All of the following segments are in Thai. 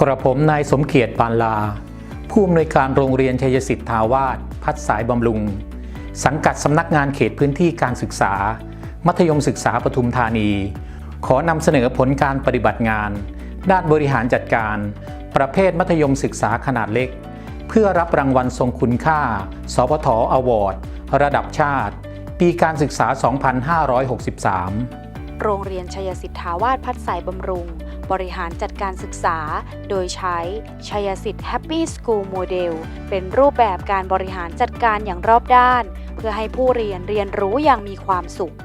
กระผมนายสมเกียรติปานลา ผู้อำนวยการโรงเรียนชัยสิทธาวาสพัฒสายบำรุง สังกัดสำนักงานเขตพื้นที่การศึกษา มัธยมศึกษาปทุมธานี ขอนำเสนอผลการปฏิบัติงาน ด้านบริหารจัดการ ประเภทมัธยมศึกษาขนาดเล็ก เพื่อรับรางวัลทรงคุณค่า สพทอวอร์ดระดับชาติ ปีการศึกษา 2563 โรงเรียนชัยสิทธาวาสพัฒสายบำรุง บริหารจัดการศึกษา โดยใช้ชัยสิทธิ์ Happy School Model เป็นรูปแบบการบริหารจัดการอย่างรอบด้าน เพื่อให้ผู้เรียนเรียนรู้อย่างมีความสุข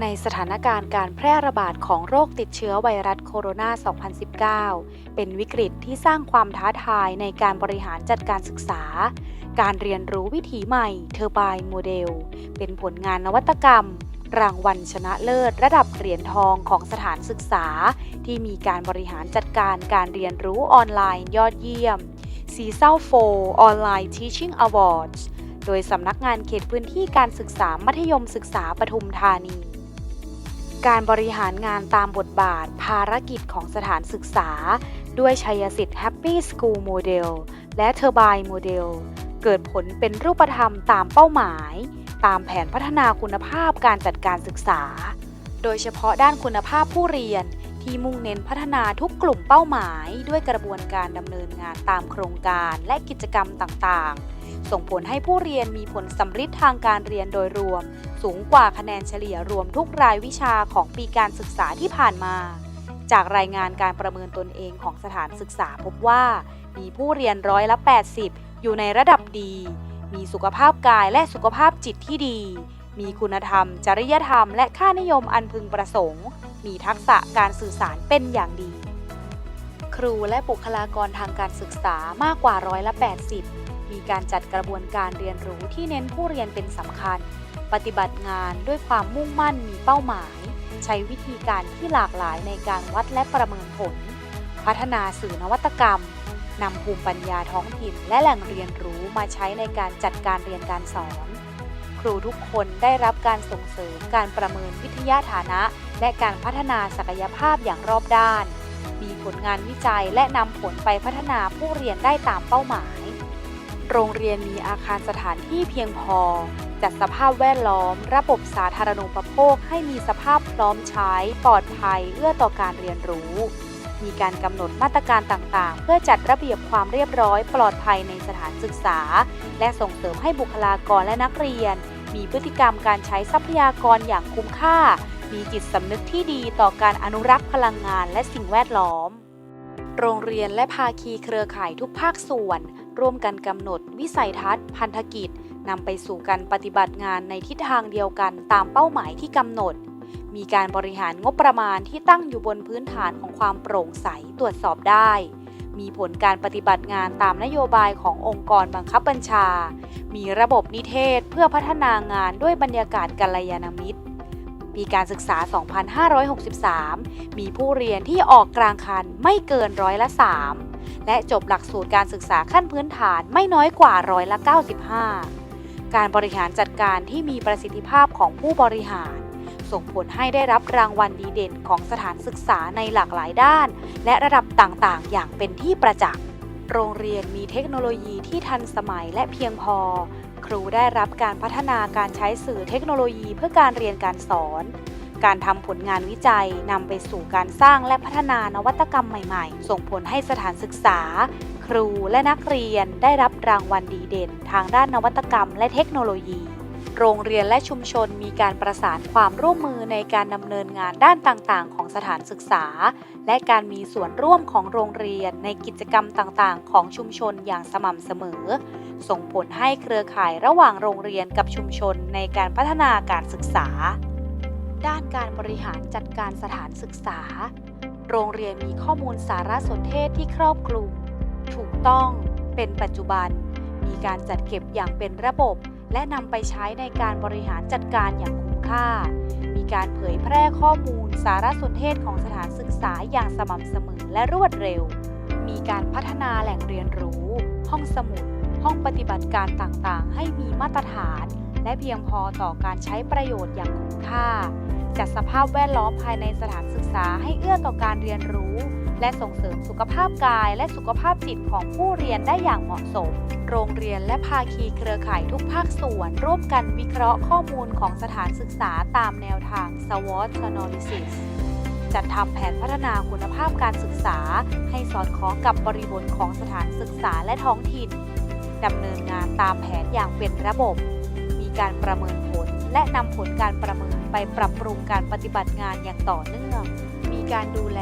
ในสถานการณ์การแพร่ระบาดของโรคติดเชื้อไวรัสโคโรนา 2019 เป็นวิกฤตที่สร้างความท้าทายในการบริหารจัดการศึกษาการเรียนรู้วิถีใหม่เทอร์บายโมเดล เป็นผลงานนวัตกรรม รางวัลชนะเลิศ ระดับเหรียญทองของสถานศึกษา ที่มีการบริหารจัดการการเรียนรู้ออนไลน์ยอดเยี่ยม c e s a l 4 Online Teaching Awards โดยสำนักงานเขตพื้นที่การศึกษามัธยมศึกษาปทุมธานี การบริหารงานตามบทบาทภารกิจของสถานศึกษา ด้วยชัยสิทธิ์ Happy School Model และ Turbine Model เกิดผลเป็นรูปธรรมตามเป้าหมาย ตามแผนพัฒนาคุณภาพการจัดการศึกษา โดยเฉพาะด้านคุณภาพผู้เรียนที่มุ่งเน้นพัฒนาทุกกลุ่มเป้าหมาย ด้วยกระบวนการดำเนินงานตามโครงการและกิจกรรมต่างๆ ส่งผลให้ผู้เรียนมีผลสำฤทธิ์ทางการเรียนโดยรวม สูงกว่าคะแนนเฉลี่ยรวมทุกรายวิชาของปีการศึกษาที่ผ่านมา จากรายงานการประเมินตนเองของสถานศึกษาพบว่า มีผู้เรียนร้อยละ 80 อยู่ในระดับดี มีสุขภาพกายและสุขภาพจิตที่ดี มีคุณธรรม จริยธรรม และค่านิยมอันพึงประสงค์ มีทักษะการสื่อสารเป็นอย่างดี ครูและบุคลากรทางการศึกษามากกว่าร้อยละ 80 มีการจัดกระบวนการเรียนรู้ที่เน้นผู้เรียนเป็นสำคัญ ปฏิบัติงานด้วยความมุ่งมั่นมีเป้าหมาย ใช้วิธีการที่หลากหลายในการวัดและประเมินผล พัฒนาสื่อนวัตกรรม นำภูมิปัญญาท้องถิ่นและแหล่งเรียนรู้มาใช้ในการจัดการเรียนการสอน ครูทุกคนได้รับการส่งเสริมการประเมินวิทยาฐานะ และการพัฒนาศักยภาพอย่างรอบด้าน มีผลงานวิจัยและนำผลไปพัฒนาผู้เรียนได้ตามเป้าหมาย โรงเรียนมีอาคารสถานที่เพียงพอ จัดสภาพแวดล้อม ระบบสาธารณูปโภคให้มีสภาพพร้อมใช้ ปลอดภัยเอื้อต่อการเรียนรู้ มีการกำหนดมาตรการต่างๆ เพื่อจัดระเบียบความเรียบร้อยปลอดภัยในสถานศึกษา และส่งเสริมให้บุคลากรและนักเรียน มีพฤติกรรมการใช้ทรัพยากรอย่างคุ้มค่า มีจิตสำนึกที่ดีต่อการอนุรักษ์พลังงานและสิ่งแวดล้อม โรงเรียนและภาคีเครือข่ายทุกภาคส่วน ร่วมกันกำหนด วิสัยทัศน์ พันธกิจนำไปสู่การปฏิบัติงานในทิศทางเดียวกันตามเป้าหมายที่กำหนด มีการบริหารงบประมาณที่ตั้งอยู่บนพื้นฐานของความโปร่งใสตรวจสอบได้ มีผลการปฏิบัติงานตามนโยบายขององค์กรบังคับบัญชา มีระบบนิเทศเพื่อพัฒนางานด้วยบรรยากาศกัลยาณมิตรปีการศึกษา 2563 มีผู้เรียนที่ออกกลางคันไม่เกินร้อยละ 3 และจบหลักสูตรการศึกษาขั้นพื้นฐานไม่น้อยกว่าร้อยละ 95 การบริหารจัดการที่มีประสิทธิภาพของผู้บริหาร ส่งผลให้ได้รับรางวัลดีเด่นของสถานศึกษาในหลากหลายด้าน และระดับต่างๆ อย่างเป็นที่ประจักษ์ โรงเรียนมีเทคโนโลยีที่ทันสมัยและเพียงพอ ครูได้รับการพัฒนาการใช้สื่อเทคโนโลยีเพื่อการเรียนการสอน การทำผลงานวิจัยนำไปสู่การสร้างและพัฒนานวัตกรรมใหม่ๆ ส่งผลให้สถานศึกษา ครูและนักเรียนได้รับรางวัลดีเด่น ทางด้านนวัตกรรมและเทคโนโลยี โรงเรียนและชุมชนมีการประสานความร่วมมือในการดำเนินงานด้านต่างๆ ของสถานศึกษา และการมีส่วนร่วมของโรงเรียนในกิจกรรมต่างๆ ของชุมชนอย่างสม่ำเสมอ ส่งผลให้เครือข่ายระหว่างโรงเรียนกับชุมชนในการพัฒนาการศึกษา ด้านการบริหารจัดการสถานศึกษา โรงเรียนมีข้อมูลสารสนเทศที่ครอบคลุม ถูกต้อง เป็นปัจจุบัน มีการจัดเก็บอย่างเป็นระบบ และนำไปใช้ในการบริหารจัดการอย่างคุ้มค่า มีการเผยแพร่ข้อมูลสารสนเทศของสถานศึกษาอย่างสม่ำเสมอและรวดเร็ว มีการพัฒนาแหล่งเรียนรู้ ห้องสมุด ห้องปฏิบัติการต่างๆ ให้มีมาตรฐาน และเพียงพอต่อการใช้ประโยชน์อย่างคุ้มค่า จัดสภาพแวดล้อมภายในสถานศึกษาให้เอื้อต่อการเรียนรู้ และส่งเสริมสุขภาพกายและสุขภาพจิตของผู้เรียนได้อย่างเหมาะสม โรงเรียนและภาคีเครือข่ายทุกภาคส่วน ร่วมกันวิเคราะห์ข้อมูลของสถานศึกษาตามแนวทาง SWOT Analysis จัดทำแผนพัฒนาคุณภาพการศึกษา ให้สอดคล้องกับบริบทของสถานศึกษาและท้องถิ่นดำเนินงานตามแผนอย่างเป็นระบบ มีการประเมินผลและนำผลการประเมินไปปรับปรุงการปฏิบัติงานอย่างต่อเนื่อง มีการดูแล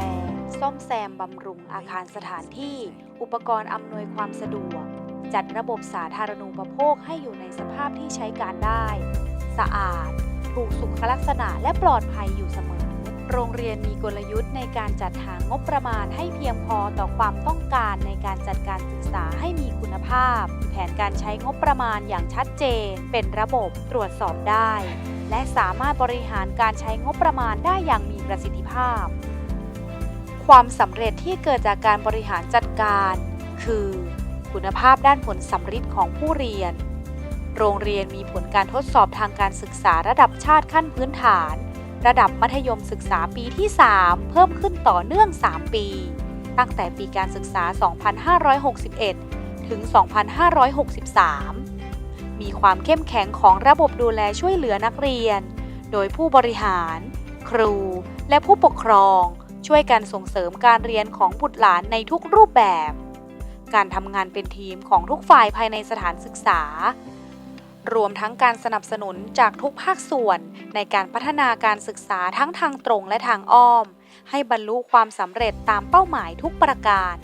ซ่อมแซมบำรุงอาคารสถานที่ อุปกรณ์อำนวยความสะดวก จัดระบบสาธารณูปโภคให้อยู่ในสภาพที่ใช้การได้ สะอาด ถูกสุขลักษณะและปลอดภัยอยู่เสมอ โรงเรียนมีกลยุทธ์ในการจัดหางบประมาณให้เพียงพอต่อความต้องการในการจัดการศึกษาให้มีคุณภาพ แผนการใช้งบประมาณอย่างชัดเจน เป็นระบบตรวจสอบได้ และสามารถบริหารการใช้งบประมาณได้อย่างมีประสิทธิภาพ ความสำเร็จที่เกิดจากการบริหารจัดการ คือ คุณภาพด้านผลสัมฤทธิ์ของผู้เรียน โรงเรียนมีผลการทดสอบทางการศึกษาระดับชาติขั้นพื้นฐาน ระดับมัธยมศึกษาปีที่ 3 เพิ่มขึ้นต่อเนื่อง 3 ปี ตั้งแต่ปีการศึกษา 2561 ถึง 2563 มีความเข้มแข็งของระบบดูแลช่วยเหลือนักเรียน โดยผู้บริหาร ครู และผู้ปกครอง ช่วยกันส่งเสริมการเรียนของบุตรหลานในทุกรูปแบบ การทำงานเป็นทีมของทุกฝ่ายภายในสถานศึกษา รวมทั้งการสนับสนุนจากทุกภาคส่วนในการพัฒนาการศึกษาทั้งทางตรงและทางอ้อม ให้บรรลุความสำเร็จตามเป้าหมายทุกประการ